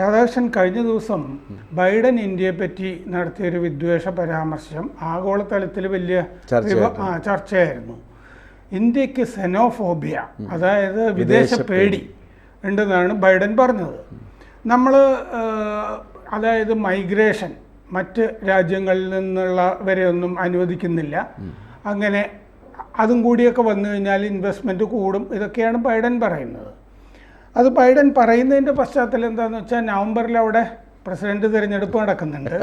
രാധാകൃഷ്ണൻ കഴിഞ്ഞ ദിവസം ബൈഡൻ ഇന്ത്യയെ പറ്റി നടത്തിയൊരു വിദ്വേഷ പരാമർശം ആഗോളതലത്തിൽ വലിയ ചർച്ചയായിരുന്നു. ഇന്ത്യയ്ക്ക് സെനോഫോബിയ അതായത് വിദേശ പേടി. ഉണ്ടെന്നാണ് ബൈഡൻ പറഞ്ഞത്. നമ്മൾ അതായത് മൈഗ്രേഷൻ മറ്റ് രാജ്യങ്ങളിൽ നിന്നുള്ളവരെ ഒന്നും അനുവദിക്കുന്നില്ല. അങ്ങനെ അതും കൂടിയൊക്കെ വന്നു കഴിഞ്ഞാൽ ഇൻവെസ്റ്റ്മെന്റ് കൂടും ഇതൊക്കെയാണ് ബൈഡൻ പറയുന്നത്. അത് ബൈഡൻ പറയുന്നതിന്റെ പശ്ചാത്തലം എന്താണെന്ന് വെച്ചാൽ നവംബറിൽ അവിടെ പ്രസിഡന്റ് തിരഞ്ഞെടുപ്പ് നടക്കുന്നുണ്ട്.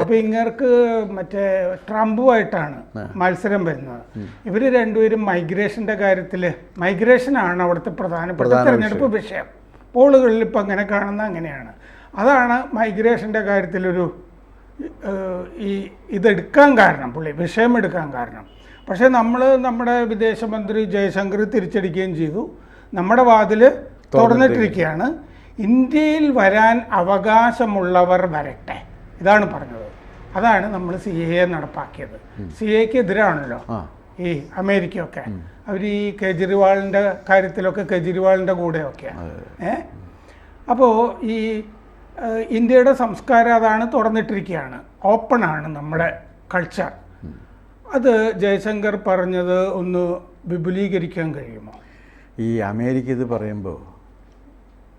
അപ്പോൾ ഇങ്ങർക്ക് മറ്റേ ട്രംപുമായിട്ടാണ് മത്സരം വരുന്നത്. ഇവർ രണ്ടുപേരും മൈഗ്രേഷന്റെ കാര്യത്തിൽ മൈഗ്രേഷനാണ് അവിടുത്തെ പ്രധാനപ്പെട്ട തിരഞ്ഞെടുപ്പ് വിഷയം. പോളുകളിൽ ഇപ്പം അങ്ങനെ കാണുന്ന അങ്ങനെയാണ്. അതാണ് മൈഗ്രേഷന്റെ കാര്യത്തിലൊരു ഈ ഇതെടുക്കാൻ കാരണം പുള്ളി വിഷയം എടുക്കാൻ കാരണം. പക്ഷേ നമ്മൾ നമ്മുടെ വിദേശമന്ത്രി ജയശങ്കർ തിരിച്ചടിക്കുകയും ചെയ്തു. നമ്മുടെ വാതിൽ തുറന്നിട്ടിരിക്കുകയാണ് ഇന്ത്യയിൽ വരാൻ അവകാശമുള്ളവർ വരട്ടെ. ഇതാണ് പറഞ്ഞത്. അതാണ് നമ്മൾ സി എ നടപ്പാക്കിയത്. സി എക്ക് എതിരാണല്ലോ ഈ അമേരിക്കയൊക്കെ. അവർ ഈ കേജ്രിവാളിന്റെ കാര്യത്തിലൊക്കെ കേജ്രിവാളിന്റെ കൂടെയൊക്കെയാണ് ഏ? അപ്പോൾ ഈ ഇന്ത്യയുടെ സംസ്കാരം അതാണ് തുറന്നിട്ടിരിക്കുകയാണ്. ഓപ്പണാണ് നമ്മുടെ കൾച്ചർ. അത് ജയശങ്കർ പറഞ്ഞത് ഒന്ന് വിപുലീകരിക്കാൻ കഴിയുമോ? ഈ അമേരിക്ക ഇത് പറയുമ്പോൾ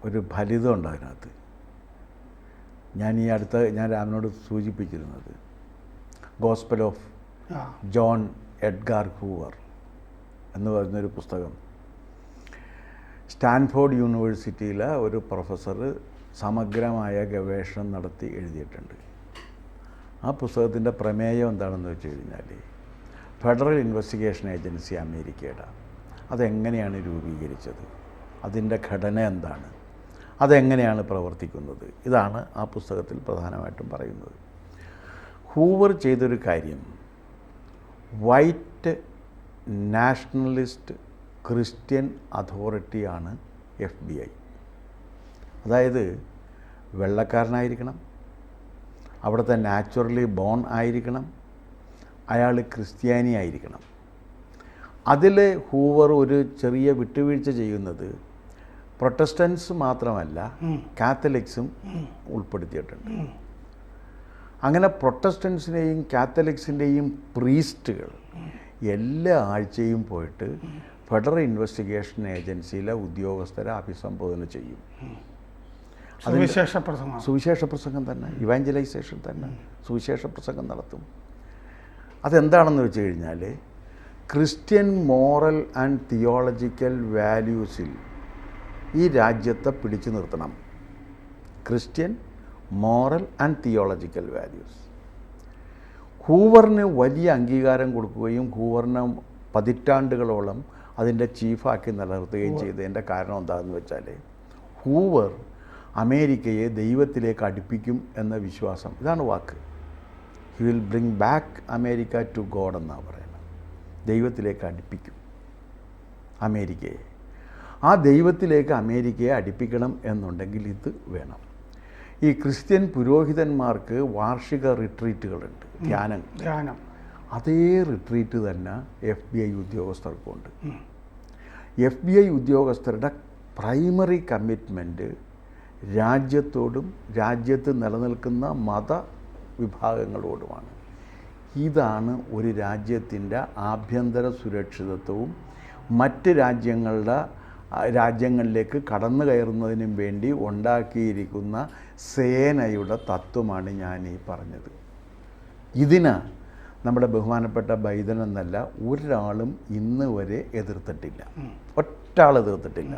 ഒരു ഫലിതമുണ്ട് അതിനകത്ത്. ഞാൻ ഈ അടുത്ത ഞാൻ രാമനോട് സൂചിപ്പിച്ചിരുന്നത്. Gospel of John Edgar Hoover എന്ന് പറയുന്നൊരു പുസ്തകം. സ്റ്റാൻഫോർഡ് യൂണിവേഴ്സിറ്റിയിലെ ഒരു പ്രൊഫസർ സമഗ്രമായ ഗവേഷണം നടത്തി എഴുതിയിട്ടുണ്ട്. ആ പുസ്തകത്തിന്റെ പ്രമേയം എന്താണെന്ന് വെച്ച് കഴിഞ്ഞാൽ ഫെഡറൽ ഇൻവെസ്റ്റിഗേഷൻ ഏജൻസി അമേരിക്കയുടെ. അതെങ്ങനെയാണ് രൂപീകരിച്ചത്? അതിന്റെ ഘടന എന്താണ്? അതെങ്ങനെയാണ് പ്രവർത്തിക്കുന്നത്? ഇതാണ് ആ പുസ്തകത്തിൽ പ്രധാനമായിട്ടും പറയുന്നത്. ഹൂവർ ചെയ്തൊരു കാര്യം വൈറ്റ് നാഷണലിസ്റ്റ് ക്രിസ്ത്യൻ അതോറിറ്റിയാണ് എഫ് ബി ഐ. അതായത് വെള്ളക്കാരനായിരിക്കണം അവിടുത്തെ നാച്ചുറലി ബോൺ ആയിരിക്കണം അയാൾ ക്രിസ്ത്യാനി ആയിരിക്കണം അതിൽ ഹൂവർ ഒരു ചെറിയ വിട്ടുവീഴ്ച ചെയ്യുന്നത് പ്രൊട്ടസ്റ്റൻസ് മാത്രമല്ല കാത്തലിക്സും ഉൾപ്പെടുത്തിയിട്ടുണ്ട്. അങ്ങനെ പ്രൊട്ടസ്റ്റൻസിനെയും കാത്തലിക്സിന്റെയും പ്രീസ്റ്റുകൾ എല്ലാ ആഴ്ചയും പോയിട്ട് ഫെഡറൽ ഇൻവെസ്റ്റിഗേഷൻ ഏജൻസിയിലെ ഉദ്യോഗസ്ഥരെ അഭിസംബോധന ചെയ്യും. സുവിശേഷ പ്രസംഗം. സുവിശേഷ പ്രസംഗം തന്നെ ഇവാഞ്ചലൈസേഷൻ തന്നെ സുവിശേഷ പ്രസംഗം നടത്തും. അതെന്താണെന്ന് വെച്ച് കഴിഞ്ഞാൽ ക്രിസ്ത്യൻ മോറൽ ആൻഡ് തിയോളജിക്കൽ വാല്യൂസിൽ ഈ രാജ്യത്തെ പിടിച്ചു നിർത്തണം. Christian moral and theological values. ഹൂവറിന് വലിയ അംഗീകാരം കൊടുക്കുകയും ഹൂവറിനെ പതിറ്റാണ്ടുകളോളം അതിന്റെ ചീഫാക്കി നിലനിർത്തുകയും ചെയ്തതിന്റെ കാരണം എന്താണെന്ന് വെച്ചാൽ ഹൂവർ അമേരിക്കയെ ദൈവത്തിലേക്ക് അടുപ്പിക്കും എന്ന വിശ്വാസം. ഇതാണ് വാക്ക്. He will bring back America to God എന്നാണ് പറയുന്നത്. ദൈവത്തിലേക്ക് അടുപ്പിക്കും അമേരിക്കയെ. ആ ദൈവത്തിലേക്ക് അമേരിക്കയെ അടുപ്പിക്കണം എന്നുണ്ടെങ്കിൽ ഇത് വേണം. ഈ ക്രിസ്ത്യൻ പുരോഹിതന്മാർക്ക് വാർഷിക റിട്രീറ്റുകളുണ്ട് ധ്യാനം ധ്യാനം. അതേ റിട്രീറ്റ് തന്നെ എഫ് ബി ഐ ഉദ്യോഗസ്ഥർക്കുണ്ട്. എഫ് ബി ഐ ഉദ്യോഗസ്ഥരുടെ പ്രൈമറി കമ്മിറ്റ്മെന്റ് രാജ്യത്തോടും രാജ്യത്ത് നിലനിൽക്കുന്ന മത വിഭാഗങ്ങളോടുമാണ്. ഇതാണ് ഒരു രാജ്യത്തിന്റെ ആഭ്യന്തര സുരക്ഷിതത്വവും മറ്റ് രാജ്യങ്ങളുടെ രാജ്യങ്ങളിലേക്ക് കടന്നു കയറുന്നതിനും വേണ്ടി ഉണ്ടാക്കിയിരിക്കുന്ന സേനയുടെ തത്വമാണ് ഞാൻ ഈ പറഞ്ഞത്. ഇതിന് നമ്മുടെ ബഹുമാനപ്പെട്ട ബൈദൻ എന്നല്ല ഒരാളും ഇന്ന് വരെ എതിർത്തിട്ടില്ല. ഒറ്റ ആൾ എതിർത്തിട്ടില്ല.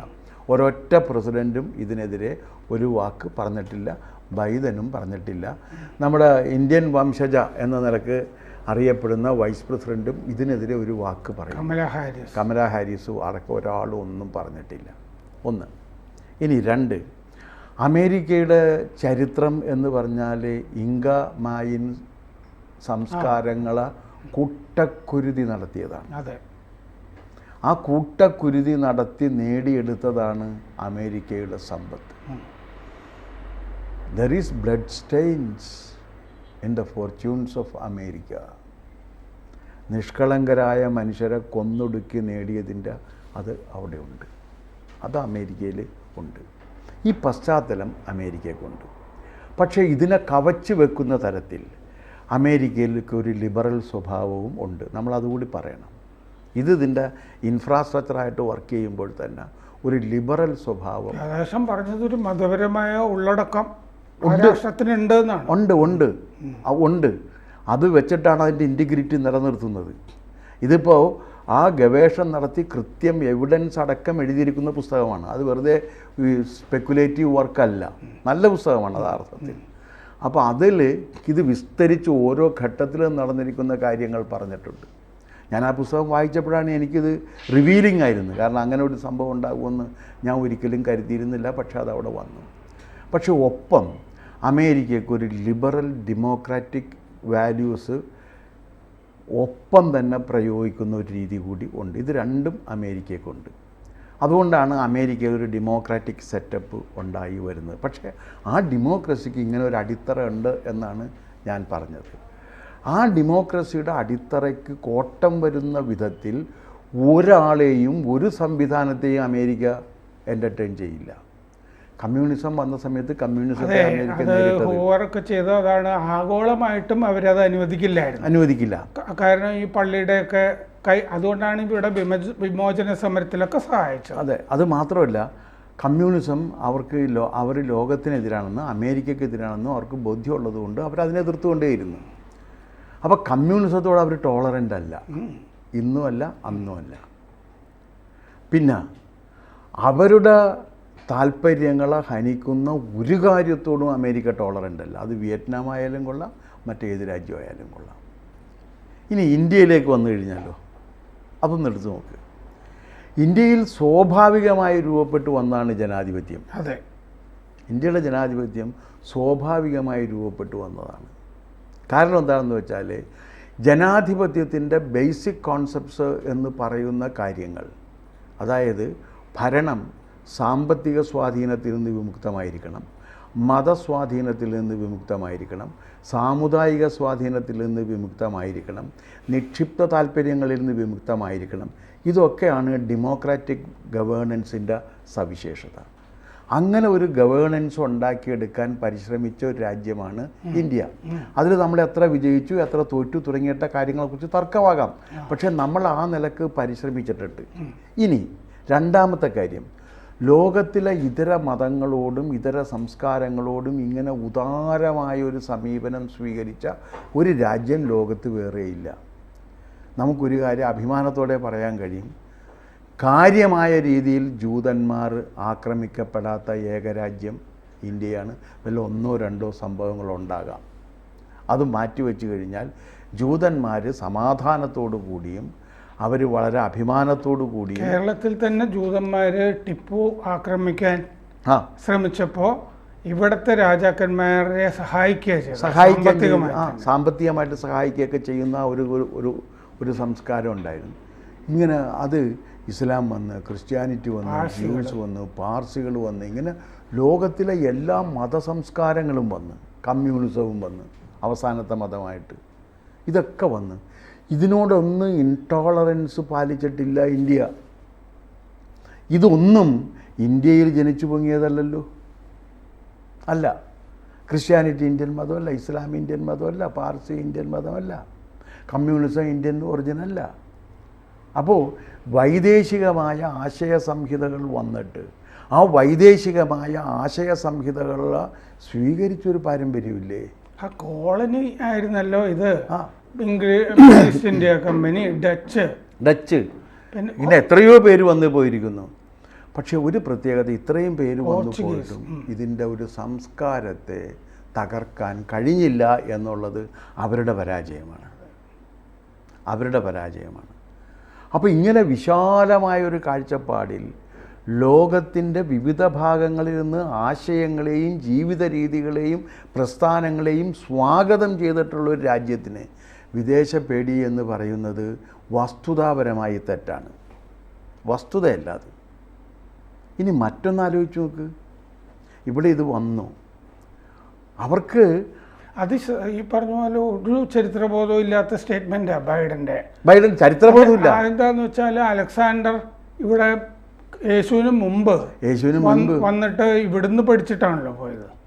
ഒരൊറ്റ പ്രസിഡന്റും ഇതിനെതിരെ ഒരു വാക്ക് പറഞ്ഞിട്ടില്ല ബൈദനും പറഞ്ഞിട്ടില്ല. നമ്മുടെ ഇന്ത്യൻ വംശജ എന്ന നിലയ്ക്ക് അറിയപ്പെടുന്ന വൈസ് പ്രസിഡന്റും ഇതിനെതിരെ ഒരു വാക്ക് പറയും. കമല ഹാരിസ്. കമല ഹാരിസും അടക്കം ഒരാളും ഒന്നും പറഞ്ഞിട്ടില്ല. ഒന്ന് ഇനി രണ്ട് അമേരിക്കയുടെ ചരിത്രം എന്ന് പറഞ്ഞാൽ ഇങ്ക മായിൻ സംസ്കാരങ്ങളെ കൂട്ടക്കുരുതി നടത്തിയതാണ്. അതെ. ആ കൂട്ടക്കുരുതി നടത്തി നേടിയെടുത്തതാണ് അമേരിക്കയുടെ സമ്പത്ത്. There is blood stains in the fortunes of America നിഷ്കളങ്കരായ മനുഷ്യരെ കൊന്നൊടുക്കി നേടിയതിന്റെ അത് അവിടെ ഉണ്ട് അത് അമേരിക്കയിൽ ഉണ്ട്. ഈ പശ്ചാത്തലം അമേരിക്കയ്ക്കുണ്ട് പക്ഷേ ഇതിനെ കവച്ചു വെക്കുന്ന തരത്തിൽ അമേരിക്കയിലേക്ക് ഒരു ലിബറൽ സ്വഭാവവും ഉണ്ട്. നമ്മളതുകൂടി പറയണം. ഇത് ഇതിന്റെ ഇൻഫ്രാസ്ട്രക്ചറായിട്ട് വർക്ക് ചെയ്യുമ്പോൾ തന്നെ ഒരു ലിബറൽ സ്വഭാവം ഏകദേശം പറഞ്ഞത് ഒരു മതപരമായ ഉള്ളടക്കം ഉണ്ട്. ഉണ്ട് ഉണ്ട്. ഉണ്ട്. അത് വെച്ചിട്ടാണ് അതിന്റെ ഇന്റിഗ്രിറ്റി നിലനിർത്തുന്നത്. ഇതിപ്പോൾ ആ ഗവേഷണം നടത്തി കൃത്യം എവിഡൻസ് അടക്കം എഴുതിയിരിക്കുന്ന പുസ്തകമാണ്. അത് വെറുതെ സ്പെക്കുലേറ്റീവ് വർക്കല്ല നല്ല പുസ്തകമാണ് യഥാർത്ഥത്തിൽ. അപ്പോൾ അതിൽ ഇത് വിസ്തരിച്ച് ഓരോ ഘട്ടത്തിലും നടന്നിരിക്കുന്ന കാര്യങ്ങൾ പറഞ്ഞിട്ടുണ്ട്. ഞാൻ ആ പുസ്തകം വായിച്ചപ്പോഴാണ് എനിക്കിത് റിവീലിംഗ് ആയിരുന്നു. കാരണം അങ്ങനെ ഒരു സംഭവം ഉണ്ടാകുമെന്ന് ഞാൻ ഒരിക്കലും കരുതിയിരുന്നില്ല. പക്ഷേ അത് അവിടെ വന്നു. പക്ഷേ ഒപ്പം അമേരിക്കയ്ക്ക് ഒരു ലിബറൽ ഡെമോക്രാറ്റിക് വാല്യൂസ് ഒപ്പം തന്നെ പ്രയോഗിക്കുന്ന ഒരു രീതി കൂടി ഉണ്ട്. ഇത് രണ്ടും അമേരിക്കയ്ക്കുണ്ട് അതുകൊണ്ടാണ് അമേരിക്കയിൽ ഒരു ഡെമോക്രാറ്റിക് സെറ്റപ്പ് ഉണ്ടായി വരുന്നത്. പക്ഷേ ആ ഡെമോക്രസിക്ക് ഇങ്ങനെ ഒരു അടിത്തറ ഉണ്ട് എന്നാണ് ഞാൻ പറഞ്ഞത്. ആ ഡെമോക്രസിയുടെ അടിത്തറയ്ക്ക് കോട്ടം വരുന്ന വിധത്തിൽ ഒരാളെയും ഒരു സംവിധാനത്തെയും അമേരിക്ക എന്റർടൈൻ ചെയ്യില്ല. കമ്മ്യൂണിസം വന്ന സമയത്ത് കമ്മ്യൂണിസത്തെ അമേരിക്ക ഹൂവറൊക്കെ ചെയ്ത അതാണ്. ആഗോളമായിട്ടും അവരത് അനുവദിക്കില്ലായിരുന്നു. അനുവദിക്കില്ല. കാരണം ഈ പള്ളിയുടെയൊക്കെ കൈ അതുകൊണ്ടാണ് ഇവിടെ വിമോച- വിമോചന സമരത്തിലൊക്കെ സഹായിച്ചത്. അതെ അത് മാത്രമല്ല കമ്മ്യൂണിസം അവർക്ക് ലോ അവർ ലോകത്തിനെതിരാണെന്ന് അമേരിക്കക്കെതിരാണെന്നും അവർക്ക് ബോധ്യമുള്ളത് കൊണ്ട് അവരതിനെ എതിർത്തുകൊണ്ടേയിരുന്നു. അപ്പോൾ കമ്മ്യൂണിസത്തോട് അവർ ടോളറന്റ് അല്ല. ഇന്നുമല്ല അന്നുമല്ല. പിന്നെ അവരുടെ താല്പര്യങ്ങളെ ഹനിക്കുന്ന ഒരു കാര്യത്തോടും അമേരിക്ക ടോളറന്റ് അല്ല. അത് വിയറ്റ്നാം ആയാലും കൊള്ളാം മറ്റേത് രാജ്യമായാലും കൊള്ളാം. ഇനി ഇന്ത്യയിലേക്ക് വന്നു കഴിഞ്ഞാലോ? അതൊന്ന് എടുത്തു നോക്ക്. ഇന്ത്യയിൽ സ്വാഭാവികമായി രൂപപ്പെട്ടു വന്നാണ് ജനാധിപത്യം. അതെ. ഇന്ത്യയുടെ ജനാധിപത്യം സ്വാഭാവികമായി രൂപപ്പെട്ടു വന്നതാണ്. കാരണം എന്താണെന്ന് വെച്ചാൽ ജനാധിപത്യത്തിന്റെ ബേസിക് കോൺസെപ്റ്റ്സ് എന്ന് പറയുന്ന കാര്യങ്ങൾ അതായത് ഭരണം സാമ്പത്തിക സ്വാധീനത്തിൽ നിന്ന് വിമുക്തമായിരിക്കണം. മതസ്വാധീനത്തിൽ നിന്ന് വിമുക്തമായിരിക്കണം. സാമുദായിക സ്വാധീനത്തിൽ നിന്ന് വിമുക്തമായിരിക്കണം. നിക്ഷിപ്ത താല്പര്യങ്ങളിൽ നിന്ന് വിമുക്തമായിരിക്കണം. ഇതൊക്കെയാണ് ഡെമോക്രാറ്റിക് ഗവേണൻസിന്റെ സവിശേഷത. അങ്ങനെ ഒരു ഗവേണൻസ് ഉണ്ടാക്കിയെടുക്കാൻ പരിശ്രമിച്ച ഒരു രാജ്യമാണ് ഇന്ത്യ. അതിൽ നമ്മൾ എത്ര വിജയിച്ചു എത്ര തോറ്റു തുടങ്ങിയിട്ട കാര്യങ്ങളെക്കുറിച്ച് തർക്കമാകാം. പക്ഷേ നമ്മൾ ആ നിലയ്ക്ക് പരിശ്രമിച്ചിട്ടുണ്ട്. ഇനി രണ്ടാമത്തെ കാര്യം. ലോകത്തിലെ ഇതര മതങ്ങളോടും ഇതര സംസ്കാരങ്ങളോടും ഇങ്ങനെ ഉദാരമായ ഒരു സമീപനം സ്വീകരിച്ച ഒരു രാജ്യം ലോകത്ത് വേറെയില്ല. നമുക്കൊരു കാര്യം അഭിമാനത്തോടെ പറയാൻ കഴിയും. കാര്യമായ രീതിയിൽ ജൂതന്മാർ ആക്രമിക്കപ്പെടാത്ത ഏകരാജ്യം ഇന്ത്യയാണ്. വല്ല ഒന്നോ രണ്ടോ സംഭവങ്ങളുണ്ടാകാം അത് മാറ്റിവെച്ച് കഴിഞ്ഞാൽ ജൂതന്മാർ സമാധാനത്തോടു കൂടിയും അവർ വളരെ അഭിമാനത്തോടു കൂടി കേരളത്തിൽ തന്നെ ജൂതന്മാര് ടിപ്പു ആക്രമിക്കാൻ ശ്രമിച്ചപ്പോൾ ഇവിടുത്തെ രാജാക്കന്മാരെ സഹായിക്കുക സഹായിക്കുക സാമ്പത്തികമായിട്ട് ആ സാമ്പത്തികമായിട്ട് സഹായിക്കുകയൊക്കെ ചെയ്യുന്ന ഒരു ഒരു- ഒരു സംസ്കാരം ഉണ്ടായിരുന്നു. ഇങ്ങനെ അത് ഇസ്ലാം വന്ന് ക്രിസ്ത്യാനിറ്റി വന്ന്. ജ്യൂസ് വന്ന് പാർസികൾ വന്ന് ഇങ്ങനെ ലോകത്തിലെ എല്ലാ മതസംസ്കാരങ്ങളും വന്ന് കമ്മ്യൂണിസവും വന്ന് അവസാനത്തെ മതമായിട്ട് ഇതൊക്കെ വന്ന് ഇതിനോടൊന്നും ഇൻടോളറൻസ് പാലിച്ചിട്ടില്ല ഇന്ത്യ. ഇതൊന്നും ഇന്ത്യയിൽ ജനിച്ചു പൊങ്ങിയതല്ലല്ലോ. അല്ല ക്രിസ്ത്യാനിറ്റി ഇന്ത്യൻ മതമല്ല ഇസ്ലാം ഇന്ത്യൻ മതമല്ല പാർസി ഇന്ത്യൻ മതമല്ല കമ്മ്യൂണിസം ഇന്ത്യൻ ഒറിജിനല്ല അപ്പോൾ വൈദേശികമായ ആശയ സംഹിതകൾ വന്നിട്ട് ആ വൈദേശികമായ ആശയ സംഹിതകൾ സ്വീകരിച്ചൊരു പാരമ്പര്യമില്ലേ? ആ കോളനി ആയിരുന്നല്ലോ ഇത്. ആ. English India company Dutch Dutch പിന്നെ എത്രയോ പേര് വന്നു പോയിരിക്കുന്നു. പക്ഷെ ഒരു പ്രത്യേകത ഇത്രയും പേര് വന്നു പോയിട്ടും ഇതിന്റെ ഒരു സംസ്കാരത്തെ തകർക്കാൻ കഴിഞ്ഞില്ല എന്നുള്ളത് അവരുടെ പരാജയമാണ്. അവരുടെ പരാജയമാണ്. അപ്പോൾ ഇങ്ങനെ വിശാലമായ ഒരു കാഴ്ചപ്പാടിൽ ലോകത്തിന്റെ വിവിധ ഭാഗങ്ങളിൽ നിന്ന് ആശയങ്ങളെയും ജീവിത രീതികളെയും പ്രസ്ഥാനങ്ങളെയും സ്വാഗതം ചെയ്തിട്ടുള്ള ഒരു രാജ്യത്തിന് വിദേശ പേടി എന്ന് പറയുന്നത് വസ്തുതാപരമായി തെറ്റാണ്. വസ്തുതയല്ല അത്. ഇനി മറ്റൊന്ന് ആലോചിച്ച് നോക്ക്. ഇവിടെ ഇത് വന്നു. അവർക്ക് അത് ഈ പറഞ്ഞ പോലെ ഒരു ചരിത്രബോധവും ഇല്ലാത്ത സ്റ്റേറ്റ്മെന്റാണ് ബൈഡന്റെ. ബൈഡൻ ചരിത്രബോധമില്ല. എന്താന്ന് വെച്ചാൽ അലക്സാണ്ടർ ഇവിടെ യേശുവിന് മുമ്പ് യേശുവിന് മുമ്പ്. വന്നിട്ട് ഇവിടുന്ന് പഠിച്ചിട്ടാണല്ലോ പോയത്.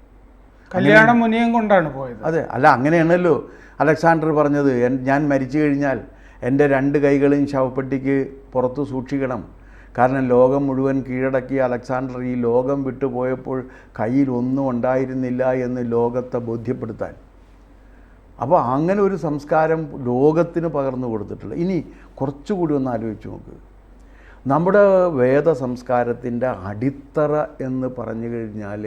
കല്യാണ മുനിയും കൊണ്ടാണ് പോയത്. അതെ അല്ല അങ്ങനെയാണല്ലോ. അലക്സാണ്ടർ പറഞ്ഞത് ഞാൻ മരിച്ചു കഴിഞ്ഞാൽ എന്റെ രണ്ട് കൈകളും ശവപ്പെട്ടിക്ക് പുറത്ത് സൂക്ഷിക്കണം. കാരണം ലോകം മുഴുവൻ കീഴടക്കി അലക്സാണ്ടർ ഈ ലോകം വിട്ടുപോയപ്പോൾ കയ്യിൽ ഒന്നും ഉണ്ടായിരുന്നില്ല എന്ന് ലോകത്തെ ബോധ്യപ്പെടുത്താൻ. അപ്പോൾ അങ്ങനെ ഒരു സംസ്കാരം ലോകത്തിന് പകർന്നു കൊടുത്തിട്ടുള്ള ഇനി കുറച്ചുകൂടി ഒന്ന് ആലോചിച്ച് നോക്ക്. നമ്മുടെ വേദ സംസ്കാരത്തിന്റെ അടിത്തറ എന്ന് പറഞ്ഞു കഴിഞ്ഞാൽ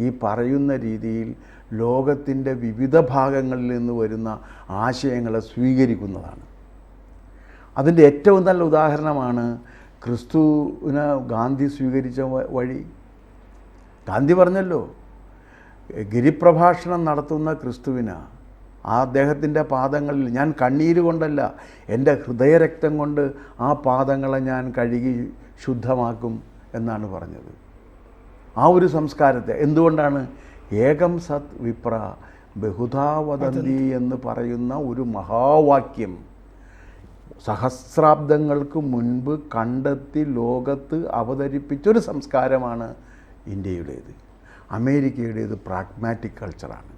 ഈ പറയുന്ന രീതിയിൽ ലോകത്തിന്റെ വിവിധ ഭാഗങ്ങളിൽ നിന്ന് വരുന്ന ആശയങ്ങളെ സ്വീകരിക്കുന്നതാണ്. അതിന്റെ ഏറ്റവും നല്ല ഉദാഹരണമാണ് ക്രിസ്തുവിനെ ഗാന്ധി സ്വീകരിച്ച വഴി. ഗാന്ധി പറഞ്ഞല്ലോ ഗിരിപ്രഭാഷണം നടത്തുന്ന ക്രിസ്തുവിന് ആ അദ്ദേഹത്തിന്റെ പാദങ്ങളിൽ ഞാൻ കണ്ണീര് കൊണ്ടല്ല എന്റെ ഹൃദയരക്തം കൊണ്ട് ആ പാദങ്ങളെ ഞാൻ കഴുകി ശുദ്ധമാക്കും എന്നാണ് പറഞ്ഞത്. ആ ഒരു സംസ്കാരത്തെ. എന്തുകൊണ്ടാണ്? ഏകം സത് വിപ്ര ബഹുധാവതന്തി എന്ന് പറയുന്ന ഒരു മഹാവാക്യം. സഹസ്രാബ്ദങ്ങൾക്ക് മുൻപ് കണ്ടെത്തി ലോകത്ത് അവതരിപ്പിച്ചൊരു സംസ്കാരമാണ് ഇന്ത്യയുടേത്. അമേരിക്കയുടേത് പ്രാഗ്മാറ്റിക് കൾച്ചറാണ്.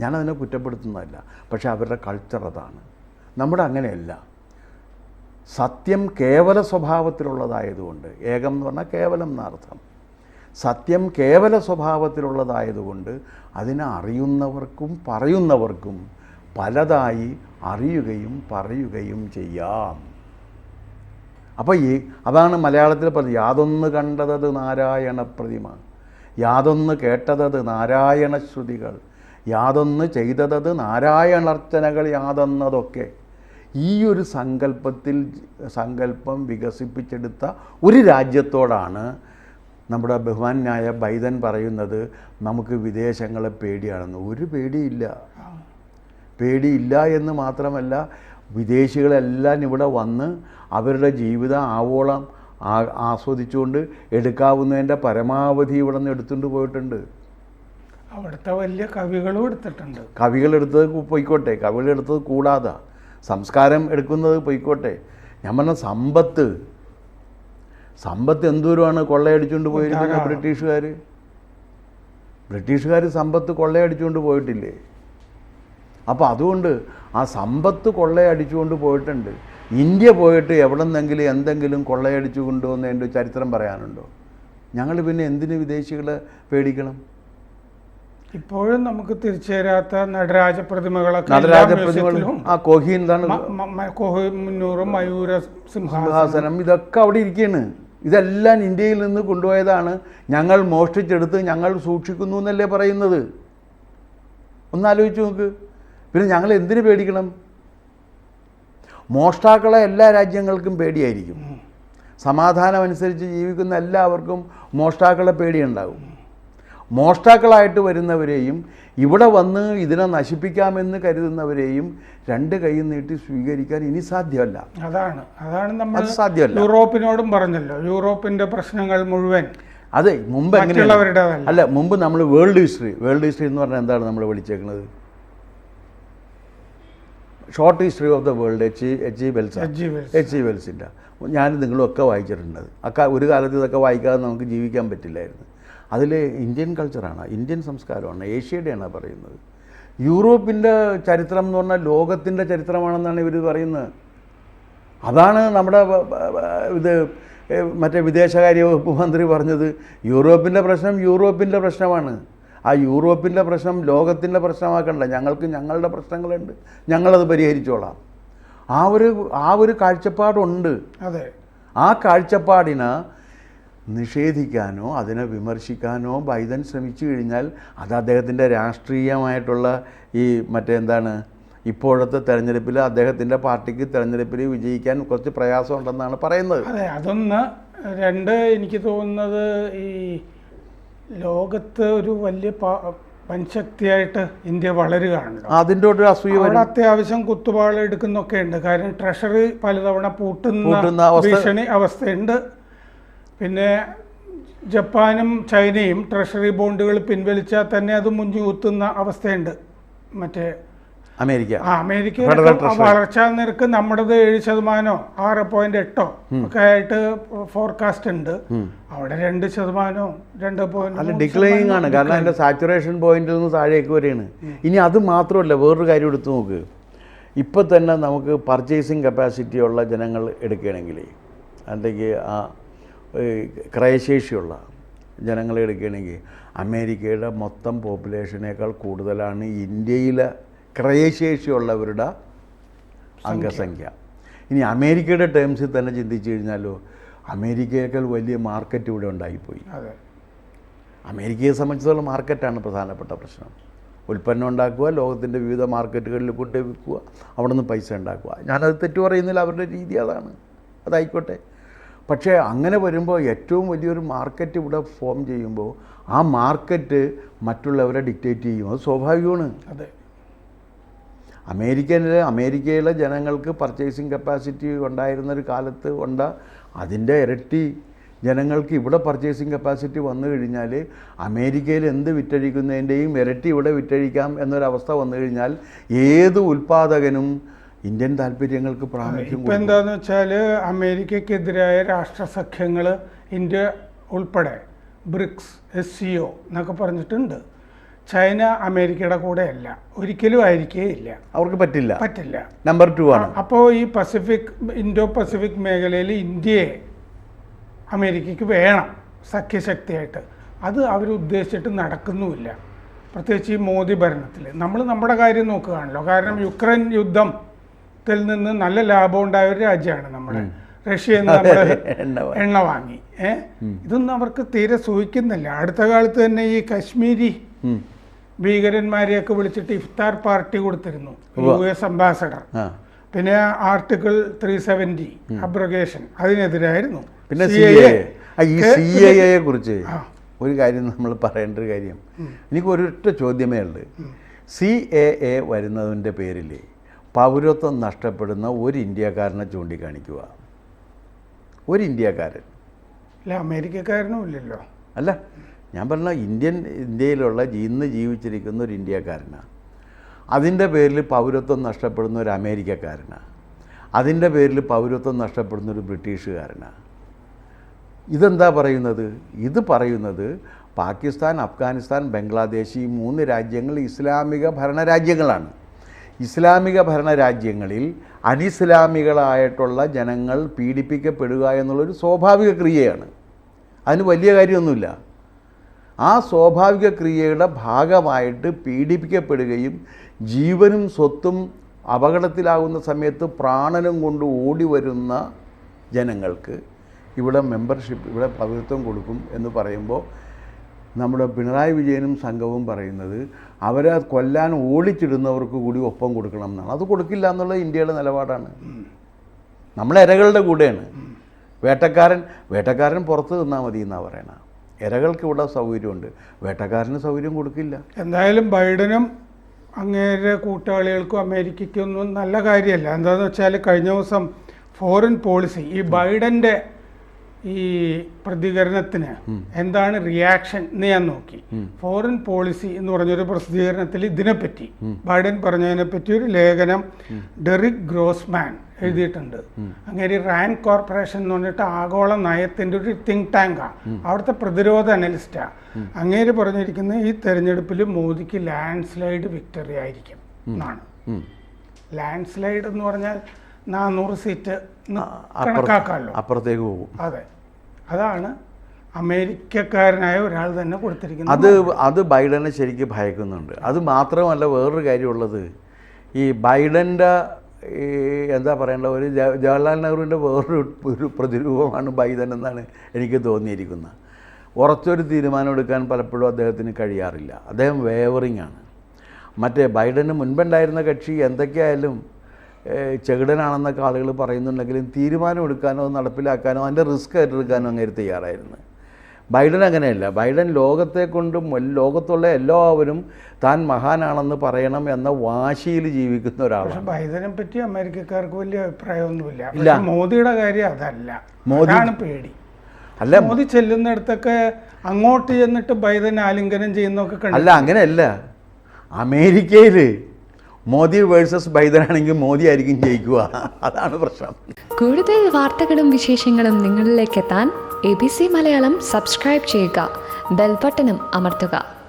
ഞാനതിനെ കുറ്റപ്പെടുത്തുന്നതല്ല പക്ഷേ അവരുടെ കൾച്ചർ അതാണ്. നമ്മുടെ അങ്ങനെയല്ല. സത്യം കേവല സ്വഭാവത്തിലുള്ളതായതുകൊണ്ട് ഏകം എന്ന് പറഞ്ഞാൽ കേവലം എന്നർത്ഥം. സത്യം കേവല സ്വഭാവത്തിലുള്ളതായതുകൊണ്ട് അതിനെ അറിയുന്നവർക്കും പറയുന്നവർക്കും പലതായി അറിയുകയും പറയുകയും ചെയ്യാം. അപ്പോൾ ഈ അതാണ് മലയാളത്തിൽ പറഞ്ഞത് യാതൊന്ന് കണ്ടതത് നാരായണ പ്രതിമ. യാതൊന്ന് കേട്ടതത് നാരായണ ശ്രുതികൾ. യാതൊന്ന് ചെയ്തതത് നാരായണർച്ചനകൾ യാതൊന്നതൊക്കെ. ഈ ഒരു സങ്കല്പത്തിൽ സങ്കല്പം വികസിപ്പിച്ചെടുത്ത ഒരു രാജ്യത്തോടാണ് നമ്മുടെ ബഹുമാനായ ബൈദൻ പറയുന്നത് നമുക്ക് വിദേശങ്ങളെ പേടിയാണെന്ന്. ഒരു പേടിയില്ല. പേടിയില്ല എന്ന് മാത്രമല്ല വിദേശികളെല്ലാം ഇവിടെ വന്ന് അവരുടെ ജീവിതം ആവോളം ആ- ആസ്വദിച്ചുകൊണ്ട് എടുക്കാവുന്നതിന്റെ പരമാവധി ഇവിടെ നിന്ന് എടുത്തുകൊണ്ട് പോയിട്ടുണ്ട്. അവിടുത്തെ വലിയ കവികളും എടുത്തിട്ടുണ്ട്. കവികളെടുത്തത് പൊയ്ക്കോട്ടെ പോയിക്കോട്ടെ. കവികളെടുത്തത് കൂടാതെ. സംസ്കാരം എടുക്കുന്നത് പൊയ്ക്കോട്ടെ. ഞാൻ പറഞ്ഞ സമ്പത്ത് സമ്പത്ത് എന്തോരമാണ് കൊള്ളയടിച്ചുകൊണ്ട് പോയിരിക്കുന്നത് ബ്രിട്ടീഷുകാർ ബ്രിട്ടീഷുകാർ സമ്പത്ത് കൊള്ളയടിച്ചുകൊണ്ട് പോയിട്ടില്ലേ? അപ്പോൾ അതുകൊണ്ട് ആ സമ്പത്ത് കൊള്ളയടിച്ചുകൊണ്ട് പോയിട്ടുണ്ട്. ഇന്ത്യ പോയിട്ട് എവിടെ നിന്നെങ്കിലും എന്തെങ്കിലും കൊള്ളയടിച്ചു കൊണ്ടുവന്നതിന്റെ ചരിത്രം പറയാനുണ്ടോ? ഞങ്ങൾ പിന്നെ എന്തിന് വിദേശികളെ പേടിക്കണം? ഇപ്പോഴും നമുക്ക് തിരിച്ചു തരാത്ത നടരാജ പ്രതിമകളൊക്കെ നടരാജ പ്രതിമകളും ആ കോഹി എന്താണ് കോഹി മ- മ- മയൂര സിംഹാസനം. ഇതൊക്കെ അവിടെ ഇരിക്കുകയാണ് ഇതെല്ലാം ഇന്ത്യയിൽ നിന്ന് കൊണ്ടുപോയതാണ്. ഞങ്ങൾ മോഷ്ടിച്ചെടുത്ത് ഞങ്ങൾ സൂക്ഷിക്കുന്നു എന്നല്ലേ പറയുന്നത്? ഒന്നാലോചിച്ച് നോക്ക്. പിന്നെ ഞങ്ങൾ എന്തിനു പേടിക്കണം? മോഷ്ടാക്കളെ എല്ലാ രാജ്യങ്ങൾക്കും പേടിയായിരിക്കും. സമാധാനമനുസരിച്ച് ജീവിക്കുന്ന എല്ലാവർക്കും മോഷ്ടാക്കളെ പേടിയുണ്ടാകും. മോഷ്ടാക്കളായിട്ട് വരുന്നവരെയും ഇവിടെ വന്ന് ഇതിനെ നശിപ്പിക്കാമെന്ന് കരുതുന്നവരെയും രണ്ട് കൈ നീട്ടി സ്വീകരിക്കാൻ ഇനി സാധ്യമല്ല. അതാണ്. അതാണ് നമ്മൾ സാധ്യമല്ല. യൂറോപ്പിനോടും പറഞ്ഞല്ലോ. യൂറോപ്പിന്റെ പ്രശ്നങ്ങൾ മുഴുവൻ അതെ മുമ്പ് എങ്ങനെയുള്ളവരുടെ അല്ല മുമ്പ് നമ്മൾ വേൾഡ് ഹിസ്റ്ററി വേൾഡ് ഹിസ്റ്ററി എന്ന് പറഞ്ഞാൽ എന്താണ് നമ്മൾ വിളിച്ചേക്കുന്നത് short history of the world H H E Wells H E വെൽസിന്റെ ഞാൻ നിങ്ങളും ഒക്കെ വായിച്ചിട്ടുണ്ട്. അക്ക ഒരു കാലത്ത് ഇതൊക്കെ വായിക്കാതെ നമുക്ക് ജീവിക്കാൻ പറ്റില്ലായിരുന്നു. അതിൽ ഇന്ത്യൻ കൾച്ചറാണ് ഇന്ത്യൻ സംസ്കാരമാണ് ഏഷ്യയുടെയാണ് പറയുന്നത്. യൂറോപ്പിന്റെ ചരിത്രം എന്ന് പറഞ്ഞാൽ ലോകത്തിന്റെ ചരിത്രമാണെന്നാണ് ഇവർ പറയുന്നത്. അതാണ് നമ്മുടെ ഇത് മറ്റേ വിദേശകാര്യ വകുപ്പ് മന്ത്രി പറഞ്ഞത് യൂറോപ്പിന്റെ പ്രശ്നം യൂറോപ്പിന്റെ പ്രശ്നമാണ്. ആ യൂറോപ്പിന്റെ പ്രശ്നം ലോകത്തിന്റെ പ്രശ്നമാക്കണ്ട ഞങ്ങൾക്ക് ഞങ്ങളുടെ പ്രശ്നങ്ങളുണ്ട് ഞങ്ങളത് പരിഹരിച്ചോളാം. ആ ഒരു ആ ഒരു കാഴ്ചപ്പാടുണ്ട്. അതെ. ആ കാഴ്ചപ്പാടിനെ നിഷേധിക്കാനോ അതിനെ വിമർശിക്കാനോ ബൈഡൻ ശ്രമിച്ചു കഴിഞ്ഞാൽ അത് അദ്ദേഹത്തിന്റെ രാഷ്ട്രീയമായിട്ടുള്ള ഈ മറ്റേ എന്താണ് ഇപ്പോഴത്തെ തെരഞ്ഞെടുപ്പിൽ അദ്ദേഹത്തിന്റെ പാർട്ടിക്ക് തെരഞ്ഞെടുപ്പിൽ വിജയിക്കാൻ കുറച്ച് പ്രയാസമുണ്ടെന്നാണ് പറയുന്നത്. അതെ അതൊന്ന് രണ്ട് എനിക്ക് തോന്നുന്നത് ഈ ലോകത്ത് ഒരു വലിയ വൻശക്തിയായിട്ട് ഇന്ത്യ വളരുകയാണ് അതിന്റെ ഒരു അസൂയ അത്യാവശ്യം കുത്തുപാളെടുക്കുന്നൊക്കെ ഉണ്ട് കാരണം ട്രഷറി പലതവണ പൂട്ടുന്ന ഭീഷണി അവസ്ഥയുണ്ട്. പിന്നെ ജപ്പാനും ചൈനയും ട്രഷറി ബോണ്ടുകൾ പിൻവലിച്ചാൽ തന്നെ അത് മുഞ്ചു കുത്തുന്ന അവസ്ഥയുണ്ട്. മറ്റേ അമേരിക്ക. ആ അമേരിക്ക. വളർച്ചാ നിരക്ക് നമ്മുടേത് ഏഴ് ശതമാനോ ആറ് പോയിന്റ് എട്ടോ ഒക്കെ ആയിട്ട് ഫോർകാസ്റ്റ് ഉണ്ട്. അവിടെ രണ്ട് ശതമാനോ രണ്ട് പോയിന്റ് ഡിക്ലൈനിങ് ആണ്. കാരണം അതിന്റെ സാച്ചുറേഷൻ പോയിന്റിൽ നിന്ന് താഴേക്ക് വരെയാണ്. ഇനി അത് മാത്രമല്ല വേറൊരു കാര്യം എടുത്തു നോക്ക്. ഇപ്പം തന്നെ നമുക്ക് പർച്ചേസിങ് കപ്പാസിറ്റി ഉള്ള ജനങ്ങൾ എടുക്കുകയാണെങ്കിൽ അല്ലെങ്കിൽ ആ ക്രയശേഷിയുള്ള ജനങ്ങളെ എടുക്കുകയാണെങ്കിൽ അമേരിക്കയുടെ മൊത്തം പോപ്പുലേഷനേക്കാൾ കൂടുതലാണ് ഇന്ത്യയിലെ ക്രയശേഷിയുള്ളവരുടെ അംഗസംഖ്യ. ഇനി അമേരിക്കയുടെ ടേംസിൽ തന്നെ ചിന്തിച്ചു കഴിഞ്ഞാലോ അമേരിക്കയേക്കാൾ വലിയ മാർക്കറ്റ് ഇവിടെ ഉണ്ടായിപ്പോയി. അമേരിക്കയെ സംബന്ധിച്ചിടത്തോളം മാർക്കറ്റാണ് പ്രധാനപ്പെട്ട പ്രശ്നം. ഉൽപ്പന്നം ഉണ്ടാക്കുക ലോകത്തിന്റെ വിവിധ മാർക്കറ്റുകളിൽ കൊണ്ട് വിൽക്കുക അവിടെ നിന്ന് പൈസ ഉണ്ടാക്കുക. ഞാനത് തെറ്റു പറയുന്നില്ല അവരുടെ രീതി അതാണ്. അതായിക്കോട്ടെ. പക്ഷേ അങ്ങനെ വരുമ്പോൾ ഏറ്റവും വലിയൊരു മാർക്കറ്റ് ഇവിടെ ഫോം ചെയ്യുമ്പോൾ ആ മാർക്കറ്റ് മറ്റുള്ളവരെ ഡിക്റ്റേറ്റ് ചെയ്യും. അത് സ്വാഭാവികമാണ്. അതെ. അമേരിക്കയിലെ അമേരിക്കയിലെ ജനങ്ങൾക്ക് പർച്ചേസിങ് കപ്പാസിറ്റി ഉണ്ടായിരുന്ന ഒരു കാലത്ത് ഉണ്ട് അതിന്റെ ഇരട്ടി ജനങ്ങൾക്ക് ഇവിടെ പർച്ചേസിങ് കപ്പാസിറ്റി വന്നു കഴിഞ്ഞാൽ അമേരിക്കയിൽ എന്ത് വിറ്റഴിക്കുന്നതിന്റെയും ഇരട്ടി ഇവിടെ വിറ്റഴിക്കാം എന്നൊരവസ്ഥ വന്നു കഴിഞ്ഞാൽ ഏത് ഉൽപ്പാദകനും ഇന്ത്യൻ താല്പര്യങ്ങൾക്ക് പ്രാമുഖ്യം ഇപ്പം എന്താണെന്ന് വെച്ചാൽ അമേരിക്കക്കെതിരായ രാഷ്ട്രസഖ്യങ്ങൾ ഇന്ത്യ ഉൾപ്പെടെ ബ്രിക്സ് എസ് സി ഒ എന്നൊക്കെ പറഞ്ഞിട്ടുണ്ട്. ചൈന അമേരിക്കയുടെ കൂടെ അല്ല ഒരിക്കലും ആയിരിക്കേയില്ല. അവർക്ക് പറ്റില്ല. പറ്റില്ല. നമ്പർ ടു ആണ്. അപ്പോൾ ഈ പസഫിക് ഇൻഡോ പസഫിക് മേഖലയിൽ ഇന്ത്യയെ അമേരിക്കയ്ക്ക് വേണം സഖ്യശക്തിയായിട്ട്. അത് അവർ ഉദ്ദേശിച്ചിട്ട് നടക്കുന്നുമില്ല. പ്രത്യേകിച്ച് ഈ മോദി ഭരണത്തിൽ നമ്മൾ നമ്മുടെ കാര്യം നോക്കുകയാണല്ലോ. കാരണം യുക്രൈൻ യുദ്ധത്തിൽ നിന്ന് നല്ല ലാഭം ഉണ്ടായ ഒരു രാജ്യമാണ് നമ്മുടെ റഷ്യയിൽ നിന്ന് നമ്മൾ എണ്ണ വാങ്ങി. ഏ? ഇതൊന്നും അവർക്ക് തീരെ സൂഹിക്കുന്നില്ല അടുത്ത കാലത്ത് തന്നെ ഈ കശ്മീരി ഭീകരന്മാരെയൊക്കെ വിളിച്ചിട്ട് ഇഫ്താർ പാർട്ടി കൊടുത്തിരുന്നു. U S ambassador. പിന്നെ ആർട്ടിക്കിൾ ത്രീ സെവന്റി അബ്രഗേഷൻ അതിനെതിരായിരുന്നു. പിന്നെ സി ഈ സി എയെ കുറിച്ച് ഒരു കാര്യം നമ്മൾ പറയേണ്ട ഒരു കാര്യം. എനിക്ക് ഒരൊറ്റ ചോദ്യമേ ഉള്ളൂ. സി എ എ വരുന്നതിന്റെ പേരിൽ പൗരത്വം നഷ്ടപ്പെടുന്ന ഒരു ഇന്ത്യക്കാരനെ ചൂണ്ടിക്കാണിക്കുക. ഒരു ഇന്ത്യക്കാരൻ. അല്ല അമേരിക്കക്കാരനും ഇല്ലല്ലോ. അല്ല ഞാൻ പറഞ്ഞ ഇന്ത്യൻ ഇന്ത്യയിലുള്ള ഇന്ന് ജീവിച്ചിരിക്കുന്ന ഒരു ഇന്ത്യക്കാരനാണ് അതിന്റെ പേരിൽ പൗരത്വം നഷ്ടപ്പെടുന്ന ഒരു അമേരിക്കക്കാരനാണ് അതിന്റെ പേരിൽ പൗരത്വം നഷ്ടപ്പെടുന്ന ഒരു ബ്രിട്ടീഷുകാരനാണ് ഇതെന്താ പറയുന്നത്? ഇത് പറയുന്നത് പാകിസ്ഥാൻ അഫ്ഗാനിസ്ഥാൻ ബംഗ്ലാദേശ് ഈ മൂന്ന് രാജ്യങ്ങൾ ഇസ്ലാമിക ഭരണരാജ്യങ്ങളാണ്. ഇസ്ലാമിക ഭരണ രാജ്യങ്ങളിൽ അനിസ്ലാമികളായിട്ടുള്ള ജനങ്ങൾ പീഡിപ്പിക്കപ്പെടുക എന്നുള്ളൊരു സ്വാഭാവിക ക്രിയയാണ്. അതിന് വലിയ കാര്യമൊന്നുമില്ല. ആ സ്വാഭാവിക ക്രിയയുടെ ഭാഗമായിട്ട് പീഡിപ്പിക്കപ്പെടുകയും ജീവനും സ്വത്തും അപകടത്തിലാകുന്ന സമയത്ത് പ്രാണനും കൊണ്ട് ഓടി വരുന്ന ജനങ്ങൾക്ക് ഇവിടെ മെമ്പർഷിപ്പ് ഇവിടെ പൗരത്വം കൊടുക്കും എന്ന് പറയുമ്പോൾ നമ്മുടെ പിണറായി വിജയനും സംഘവും പറയുന്നത് അവരെ കൊല്ലാൻ ഓടിച്ചിടുന്നവർക്ക് കൂടി ഒപ്പം കൊടുക്കണം എന്നാണ്. അത് കൊടുക്കില്ല എന്നുള്ളത് ഇന്ത്യയുടെ നിലപാടാണ്. നമ്മൾ ഇരകളുടെ കൂടെയാണ്. വേട്ടക്കാരൻ വേട്ടക്കാരൻ പുറത്ത് നിന്നാൽ മതി എന്നാണ് പറയണ. ഇരകൾക്ക് ഇവിടെ സൗകര്യമുണ്ട്. വേട്ടക്കാരന് സൗകര്യം കൊടുക്കില്ല. എന്തായാലും ബൈഡനും അങ്ങേരെ കൂട്ടാളികൾക്കും അമേരിക്കയ്ക്കൊന്നും നല്ല കാര്യമല്ല. എന്താണെന്ന് വെച്ചാൽ കഴിഞ്ഞ ദിവസം ഫോറിൻ പോളിസി ഈ ബൈഡന്റെ ഈ പ്രതികരണത്തിന് എന്താണ് റിയാക്ഷൻ എന്ന് ഞാൻ നോക്കി. ഫോറിൻ പോളിസി എന്ന് പറഞ്ഞൊരു പ്രസിദ്ധീകരണത്തിൽ ഇതിനെപ്പറ്റി ബൈഡൻ പറഞ്ഞതിനെ പറ്റി ഒരു ലേഖനം ഡെറിക് ഗ്രോസ്മാൻ എഴുതിയിട്ടുണ്ട്. അങ്ങനെ റാൻഡ് കോർപ്പറേഷൻ എന്ന് പറഞ്ഞിട്ട് ആഗോള നയത്തിന്റെ ഒരു തിങ്ക് ടാങ്കാണ് അവിടുത്തെ പ്രതിരോധ അനലിസ്റ്റാ അങ്ങേര് പറഞ്ഞിരിക്കുന്നത് ഈ തെരഞ്ഞെടുപ്പിൽ മോദിക്ക് ലാൻഡ് സ്ലൈഡ് വിക്ടറി ആയിരിക്കും എന്നാണ്. ലാൻഡ് സ്ലൈഡ് എന്ന് പറഞ്ഞാൽ നാനൂറ് സീറ്റ് കണക്കാക്കാമല്ലോ അപ്പുറത്തേക്ക് പോകും. അതെ. അതാണ് അമേരിക്കക്കാരനായ ഒരാൾ തന്നെ കൊടുത്തിരിക്കുന്നത്. അത് അത് ബൈഡനെ ശരിക്കും ഭയക്കുന്നുണ്ട്. അത് മാത്രമല്ല വേറൊരു കാര്യമുള്ളത്. ഈ ബൈഡന്റെ ഈ എന്താ പറയേണ്ട ഒരു ജവ- ജവഹർലാൽ നെഹ്റുവിന്റെ വേറൊരു ഒരു പ്രതിരൂപമാണ് ബൈഡൻ എന്നാണ് എനിക്ക് തോന്നിയിരിക്കുന്നത്. ഉറച്ചൊരു തീരുമാനം എടുക്കാൻ പലപ്പോഴും അദ്ദേഹത്തിന് കഴിയാറില്ല. അദ്ദേഹം വേവറിങ് ആണ്. മറ്റേ ബൈഡന് മുൻപുണ്ടായിരുന്ന കക്ഷി എന്തൊക്കെയായാലും ചെകിടനാണെന്നൊക്കെ ആളുകൾ പറയുന്നുണ്ടെങ്കിലും തീരുമാനമെടുക്കാനോ നടപ്പിലാക്കാനോ അതിന്റെ റിസ്ക് ഏറ്റെടുക്കാനോ അങ്ങനെ തയ്യാറായിരുന്നു. ബൈഡൻ അങ്ങനെയല്ല. ബൈഡൻ ലോകത്തെ കൊണ്ടും ലോകത്തുള്ള എല്ലാവരും താൻ മഹാനാണെന്ന് പറയണം എന്ന വാശിയിൽ ജീവിക്കുന്ന ഒരാളാണ്. ബൈഡനെ പറ്റി അമേരിക്കക്കാർക്ക് വലിയ അഭിപ്രായമൊന്നുമില്ല. ഇല്ല. മോദിയുടെ കാര്യം അതല്ല. മോദിയാണ് പേടി. അല്ല മോദി ചെല്ലുന്നിടത്തൊക്കെ അങ്ങോട്ട് ചെന്നിട്ട് ബൈഡൻ ആലിംഗനം ചെയ്യുന്നൊക്കെ കണ്ടു. അല്ല അങ്ങനെയല്ല. അമേരിക്കയിൽ മോദി വേഴ്സസ് ബൈദൻ ആണെങ്കിൽ മോദി ആയിരിക്കും ജയിക്കുക. അതാണ് പ്രശ്നം. കൂടുതൽ വാർത്തകളും വിശേഷങ്ങളും നിങ്ങളിലേക്ക് എത്താൻ A B C Malayalam subscribe ചെയ്യുക. ബെൽബട്ടനും അമർത്തുക.